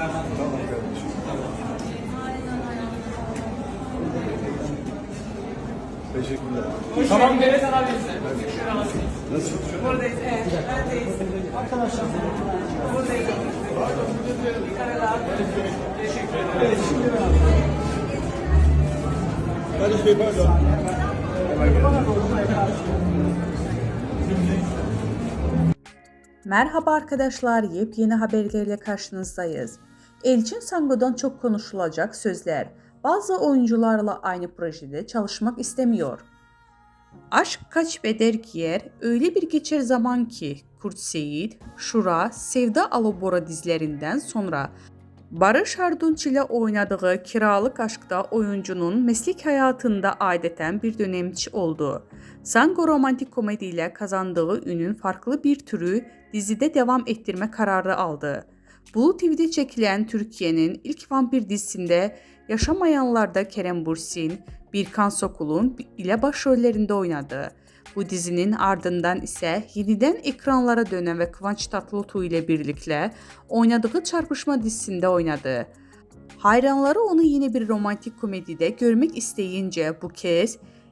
Tamam kardeşim. Teşekkürler. Tamam Deniz abi Nasıl? Buradayız, evet. Neredeyiz? Arkadaşlar. Buradayız. Karalar. Kardeş Bey pardon. Merhaba arkadaşlar, yepyeni haberlerle karşınızdayız. Elçin Sango'dan çok konuşulacak sözler. Bazı oyuncularla aynı projede çalışmak istemiyor. Aşk kaç beder giyer, öyle bir geçer zaman ki Kurt Seyit, Şura, Sevda Alobora dizilerinden sonra Barış Arduç ile oynadığı Kiralık Aşk'ta oyuncunun meslek hayatında adeten bir dönemçi oldu. Sango romantik komedi ile kazandığı ünün farklı bir türü dizide devam ettirme kararı aldı. Blue TV'de çekilen Türkiye'nin ilk vampir dizisinde Yaşamayanlarda Kerem Bursin, Birkan Sokul'un ile başrollerinde oynadı. Bu dizinin ardından ise yeniden ekranlara dönen ve Kıvanç Tatlıtuğ ile birlikte oynadığı Çarpışma dizisinde oynadı. Hayranları onu yine bir romantik komedide görmek isteyince bu kez